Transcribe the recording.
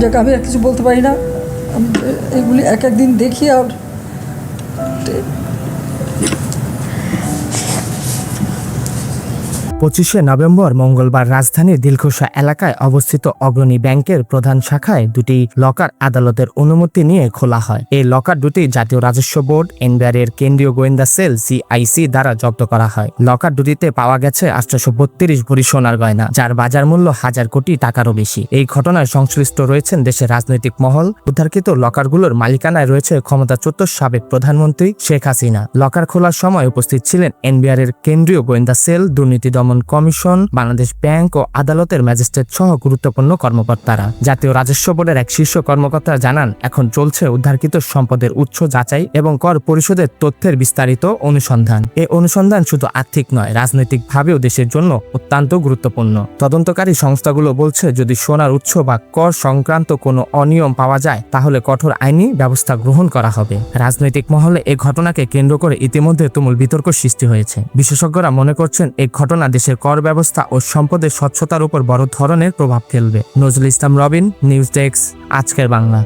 যাক আমি আর কিছু বলতে পারি না। এগুলি এক একদিন দেখি আর পঁচিশে নভেম্বর মঙ্গলবার রাজধানীর দিলখুশা এলাকায় অবস্থিত অগ্রণী ব্যাংকের প্রধান শাখায় দুটি লকার আদালতের অনুমতি নিয়ে খোলা হয়। এই লকার দুটি জাতীয় রাজস্ব বোর্ড এনবিআর এর কেন্দ্রীয় গোয়েন্দা সেল, সিআইসি দ্বারা জব্দ করা হয়। লকার দুটিতে পাওয়া গেছে আটশোশো বত্রিশ ভরি সোনার গয়না, যার বাজার মূল্য হাজার কোটি টাকারও বেশি। এই ঘটনায় সংশ্লিষ্ট রয়েছেন দেশের রাজনৈতিক মহল। উদ্ধারকৃত লকারগুলোর মালিকানায় রয়েছে ক্ষমতাচ্যুত সাবেক প্রধানমন্ত্রী শেখ হাসিনা। লকার খোলার সময় উপস্থিত ছিলেন এনবিআর এর কেন্দ্রীয় গোয়েন্দা সেল দুর্নীতি দমন কমিশন, বাংলাদেশ ব্যাংক ও আদালতের ম্যাজিস্ট্রেট সহ গুরুত্বপূর্ণ কর্মকর্তারা। জাতীয় রাজস্ব বোর্ডের এক শীর্ষ কর্মকর্তা জানান, এখন চলছে উদ্ধারকৃত সম্পদের উৎস যাচাই এবং কর পরিশোধের তথ্যের বিস্তারিত অনুসন্ধান। এই অনুসন্ধান শুধু আর্থিক নয়, রাজনৈতিকভাবেও দেশের জন্য অত্যন্ত গুরুত্বপূর্ণ। তদন্তকারী সংস্থাগুলো বলছে, যদি সোনার উৎস বা কর সংক্রান্ত কোনো অনিয়ম পাওয়া যায়, তাহলে কঠোর আইনি ব্যবস্থা গ্রহণ করা হবে। রাজনৈতিক মহলে এই ঘটনাকে কেন্দ্র করে ইতিমধ্যে তুমুল বিতর্ক সৃষ্টি হয়েছে। বিশেষজ্ঞরা মনে করছেন এই ঘটনা দেশের কর ব্যবস্থা ও সম্পদের স্বচ্ছতার উপর বড় ধরনের প্রভাব ফেলবে। নজরুল ইসলাম রবিন, নিউজ ডেস্ক, আজকের বাংলা।